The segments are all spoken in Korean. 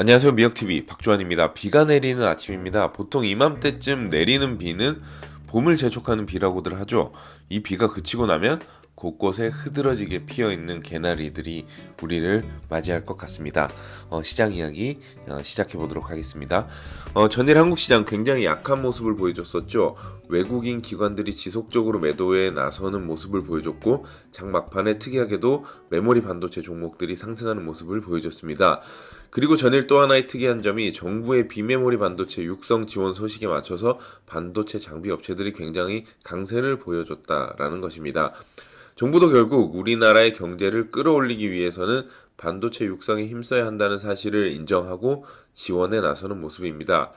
안녕하세요 미역TV 박주환입니다. 비가 내리는 아침입니다. 보통 이맘때쯤 내리는 비는 봄을 재촉하는 비라고들 하죠. 이 비가 그치고 나면 곳곳에 흐드러지게 피어 있는 개나리들이 우리를 맞이할 것 같습니다. 어, 시장 이야기 어, 시작해 보도록 하겠습니다. 어, 전일 한국 시장 굉장히 약한 모습을 보여줬었죠. 외국인 기관들이 지속적으로 매도에 나서는 모습을 보여줬고 장 막판에 특이하게도 메모리 반도체 종목들이 상승하는 모습을 보여줬습니다. 그리고 전일 또 하나의 특이한 점이 정부의 비메모리 반도체 육성 지원 소식에 맞춰서 반도체 장비 업체들이 굉장히 강세를 보여줬다라는 것입니다. 정부도 결국 우리나라의 경제를 끌어올리기 위해서는 반도체 육성에 힘써야 한다는 사실을 인정하고 지원에 나서는 모습입니다.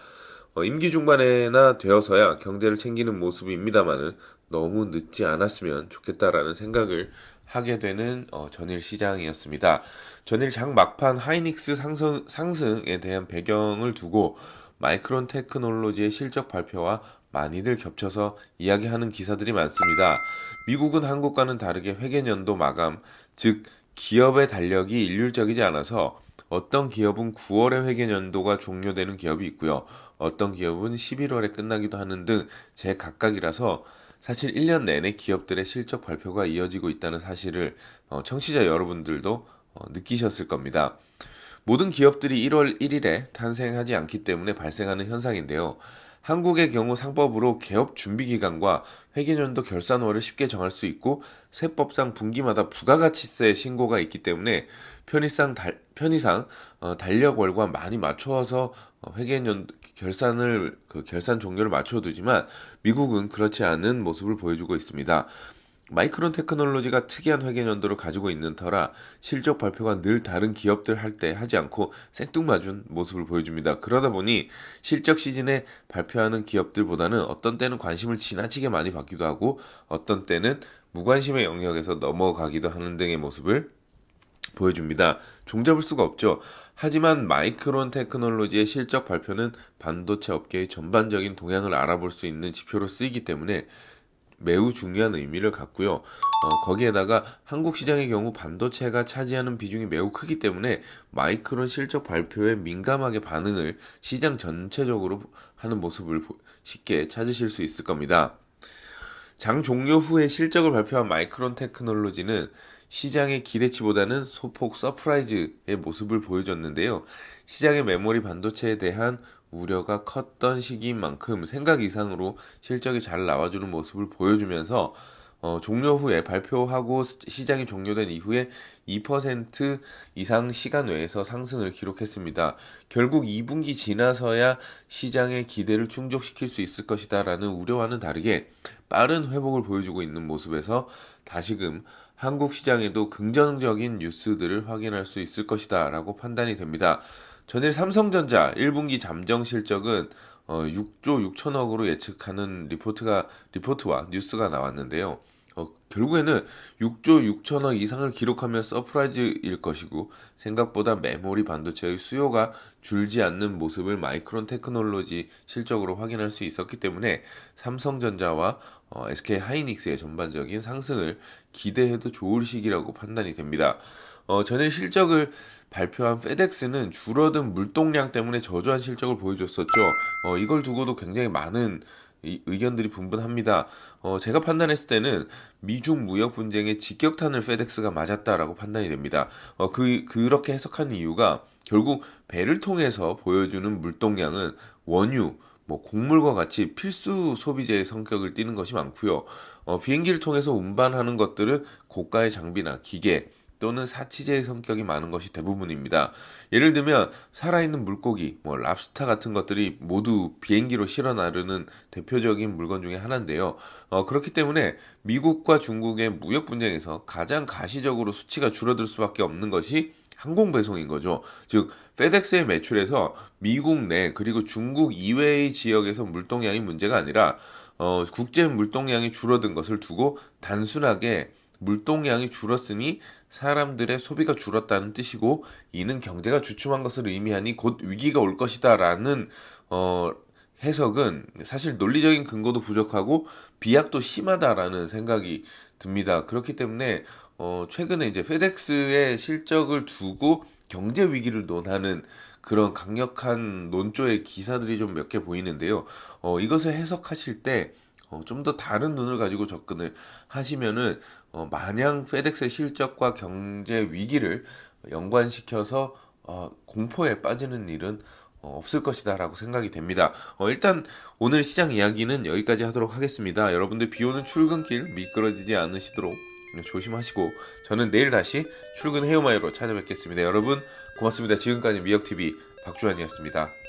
어, 임기 중반에나 되어서야 경제를 챙기는 모습입니다만은 너무 늦지 않았으면 좋겠다라는 생각을 하게 되는 어, 전일 시장이었습니다. 전일 장 막판 하이닉스 상승, 상승에 대한 배경을 두고 마이크론 테크놀로지의 실적 발표와 많이들 겹쳐서 이야기하는 기사들이 많습니다. 미국은 한국과는 다르게 회계연도 마감, 즉 기업의 달력이 일률적이지 않아서 어떤 기업은 9월에 회계연도가 종료되는 기업이 있고요. 어떤 기업은 11월에 끝나기도 하는 등 제각각이라서 사실 1년 내내 기업들의 실적 발표가 이어지고 있다는 사실을 어, 청취자 여러분들도 어, 느끼셨을 겁니다. 모든 기업들이 1월 1일에 탄생하지 않기 때문에 발생하는 현상인데요. 한국의 경우 상법으로 개업 준비 기간과 회계연도 결산월을 쉽게 정할 수 있고 세법상 분기마다 부가가치세 신고가 있기 때문에 편의상 달, 편의상 어, 달력월과 많이 맞춰서 어, 회계연 결산을 그 결산 종료를 맞춰두지만 미국은 그렇지 않은 모습을 보여주고 있습니다. 마이크론 테크놀로지가 특이한 회계 연도를 가지고 있는 터라 실적 발표가 늘 다른 기업들 할 때 하지 않고 생뚱맞은 모습을 보여줍니다. 그러다 보니 실적 시즌에 발표하는 기업들보다는 어떤 때는 관심을 지나치게 많이 받기도 하고 어떤 때는 무관심의 영역에서 넘어가기도 하는 등의 모습을 보여줍니다. 종잡을 수가 없죠. 하지만 마이크론 테크놀로지의 실적 발표는 반도체 업계의 전반적인 동향을 알아볼 수 있는 지표로 쓰이기 때문에 매우 중요한 의미를 갖고요. 어, 거기에다가 한국 시장의 경우 반도체가 차지하는 비중이 매우 크기 때문에 마이크론 실적 발표에 민감하게 반응을 시장 전체적으로 하는 모습을 쉽게 찾으실 수 있을 겁니다. 장 종료 후에 실적을 발표한 마이크론 테크놀로지는 시장의 기대치보다는 소폭 서프라이즈의 모습을 보여줬는데요. 시장의 메모리 반도체에 대한 우려가 컸던 시기인 만큼 생각 이상으로 실적이 잘 나와주는 모습을 보여주면서 어, 종료 후에 발표하고 시장이 종료된 이후에 2% 이상 시간 외에서 상승을 기록했습니다. 결국 2분기 지나서야 시장의 기대를 충족시킬 수 있을 것이다라는 우려와는 다르게 빠른 회복을 보여주고 있는 모습에서 다시금 한국 시장에도 긍정적인 뉴스들을 확인할 수 있을 것이다라고 판단이 됩니다. 전일 삼성전자 1분기 잠정 실적은 어, 6조 6천억으로 예측하는 리포트가 리포트와 뉴스가 나왔는데요. 어, 결국에는 6조 6천억 이상을 기록하면 서프라이즈일 것이고 생각보다 메모리 반도체의 수요가 줄지 않는 모습을 마이크론 테크놀로지 실적으로 확인할 수 있었기 때문에 삼성전자와 어, SK 하이닉스의 전반적인 상승을 기대해도 좋을 시기라고 판단이 됩니다. 어, 전일 실적을 발표한 페덱스는 줄어든 물동량 때문에 저조한 실적을 보여줬었죠. 어, 이걸 두고도 굉장히 많은 이 의견들이 분분합니다. 어, 제가 판단했을 때는 미중 무역 분쟁에 직격탄을 페덱스가 맞았다라고 판단이 됩니다. 어, 그, 그렇게 해석한 이유가 결국 배를 통해서 보여주는 물동량은 원유, 뭐 곡물과 같이 필수 소비재의 성격을 띠는 것이 많고요. 어, 비행기를 통해서 운반하는 것들은 고가의 장비나 기계, 또는 사치제의 성격이 많은 것이 대부분입니다. 예를 들면 살아있는 물고기, 뭐 랍스타 같은 것들이 모두 비행기로 실어 나르는 대표적인 물건 중에 하나인데요. 어, 그렇기 때문에 미국과 중국의 무역 분쟁에서 가장 가시적으로 수치가 줄어들 수밖에 없는 것이 항공 배송인 거죠. 즉 페덱스의 매출에서 미국 내 그리고 중국 이외의 지역에서 물동량이 문제가 아니라 어, 국제 물동량이 줄어든 것을 두고 단순하게 물동량이 줄었으니 사람들의 소비가 줄었다는 뜻이고 이는 경제가 주춤한 것을 의미하니 곧 위기가 올 것이다라는 어 해석은 사실 논리적인 근거도 부족하고 비약도 심하다라는 생각이 듭니다. 그렇기 때문에 어 최근에 이제 페덱스의 실적을 두고 경제 위기를 논하는 그런 강력한 논조의 기사들이 좀 몇 개 보이는데요. 어, 이것을 해석하실 때 어, 좀 더 다른 눈을 가지고 접근을 하시면은 어, 마냥 페덱스의 실적과 경제 위기를 연관시켜서 어, 공포에 빠지는 일은 어, 없을 것이다라고 생각이 됩니다. 어, 일단 오늘 시장 이야기는 여기까지 하도록 하겠습니다. 여러분들 비 오는 출근길 미끄러지지 않으시도록 조심하시고 저는 내일 다시 출근 헤어마이로 찾아뵙겠습니다. 여러분 고맙습니다. 지금까지 미역TV 박주환이었습니다.